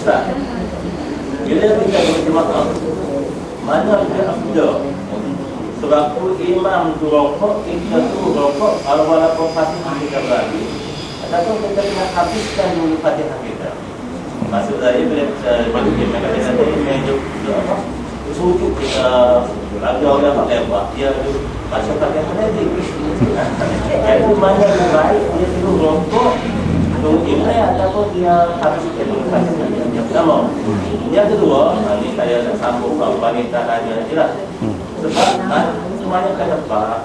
Ustaz. Bila kita berjemaah Mana kita afdal Sebab tu imam tu rokok Kita tu rokok walaupun fatihah kita berani Ataupun kita kena habiskan dulu fatihah kita. Maksud saya bila kita Bagi kita kata kata tu apa Sujud kita Ada orang tak lewat Dia tu Baca fatihah lagi Jadi mana yang baik Dia dulu rokok Mungkin saya ataupun dia harus kedua Yang pertama. Yang kedua Ini saya nak sambung Pak wanita ada je lah. Sebab ha, Semuanya kan tempat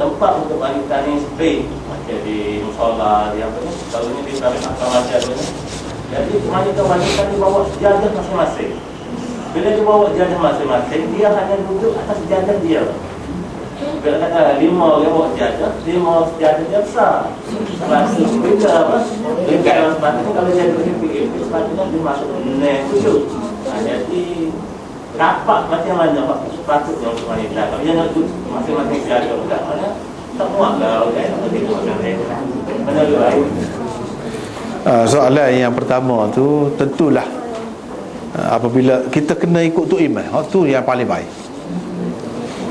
Tempat untuk wanita ni sepi Macam di musola Di apa ni Kalau ni di akan macam ni. Jadi wanita wanita ni bawa sejadah masing-masing. Bila dia bawa sejadah masing-masing Dia hanya duduk atas sejadah dia bila kata lima bawa sejadah, lima sejadah dia besar. Sepatu beda apa? Beda dalam sepatu kalau saya duduk fikir, sepatu ni dia masuk tujuh. Ha, jadi rapat macam mana pak sepatu yang untuk wanita. Kalau dia nak masing-masing mana? Tak muat lah. Mana lebih baik? Uh, soalan yang pertama tu tentulah uh, apabila kita kena ikut tu imam, oh, tu yang paling baik.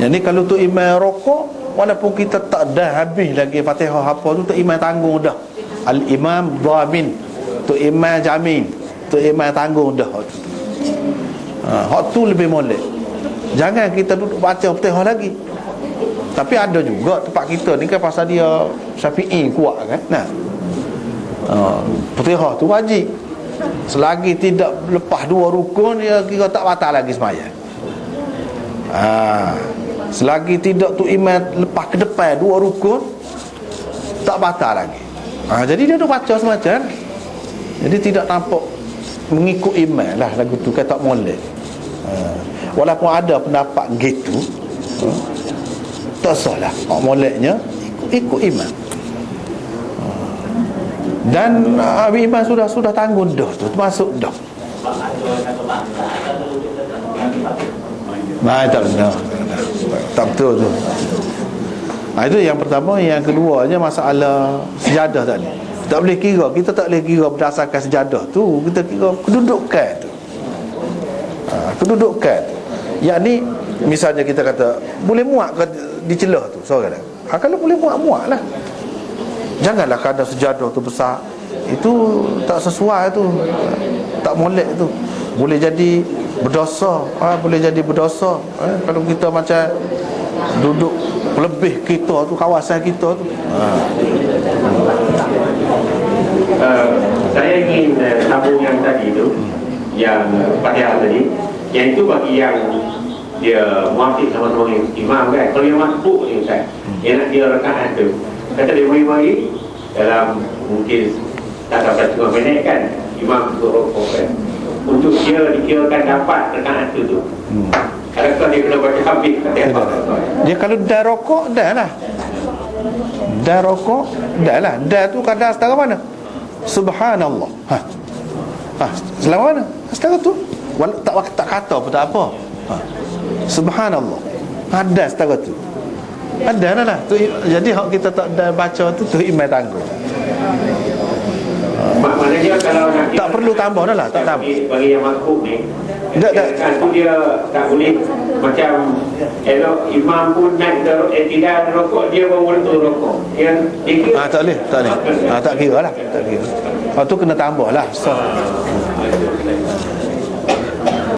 Jadi kalau tu imam rokok walaupun kita tak dah habis lagi Fatihah apa tu tu imam tanggung dah. Al imam dhamin. Tu imam jamin. Tu imam tanggung dah. Ha, hak tu lebih molek. Jangan kita duduk baca Fatihah lagi. Tapi ada juga tempat kita ni kan pasal dia Syafi'i kuat kan. Nah. Uh, Fatihah tu wajib Selagi tidak lepas dua rukun Dia kira tak batal lagi semayang ha. Selagi tidak tu imam lepas ke depan dua rukun Tak batal lagi ha. Jadi dia tu baca semacam Jadi tidak nampak Mengikut imam lah lagu tu Kan tak ha. Walaupun ada pendapat gitu ha. Tak salah Hak moleknya ikut, ikut imam dan uh, Habib Iman sudah sudah tanggung dah tu termasuk dah Nah, tak benar. Tak betul tu. Nah, itu yang pertama, yang keduanya masalah sejadah tadi. Tak boleh kira, kita tak boleh kira berdasarkan sejadah tu, kita kira kedudukan tu. Ha, kedudukan. Yang ni misalnya kita kata boleh muat ke di celah tu, seorang. Ha, kalau boleh muat muatlah. Janganlah kadang sejadah tu besar Itu tak sesuai tu. Tak molek tu. Boleh jadi berdosa. Ha, Boleh jadi berdosa. Ha, Kalau kita macam Duduk lebih kita tu Kawasan kita tu. Ha. uh, Saya ingin uh, sambung yang tadi tu Yang uh, Fatihah tadi. Yang itu bagi yang Dia muafik sama-sama imam kan? Kalau yang masbuk ni kan Yang nak dia rekaat tu. Kata dia mari dalam mungkin tak sampai setengah minit kan? Imam untuk rokok kan? Untuk dia dikirakan dapat rekaan tu tu. Hmm. adakah dia kena baca habis. Kata. dia kalau dah rokok dah lah. Dah rokok dah lah. Dah tu kadar setara mana? Subhanallah. Ha. ha. selama mana? Setara tu. Wala, tak, tak kata pun tak apa. Ha. subhanallah. Ada setara tu. Ada lah lah. Tu, Jadi hak kita tak ada baca tu Tu imam tanggung Maknanya kalau nak Tak perlu tambah dah lah Tak tambah. Bagi yang makhluk ni tak, tak. Kan tu dia tak boleh. Macam Elok imam pun naik daruk Eh tidak rokok Dia bawa tu rokok. Yang dia ah, Tak boleh Tak boleh. Ah, Tak kira lah Tak kira. Ah, tu kena tambah lah so.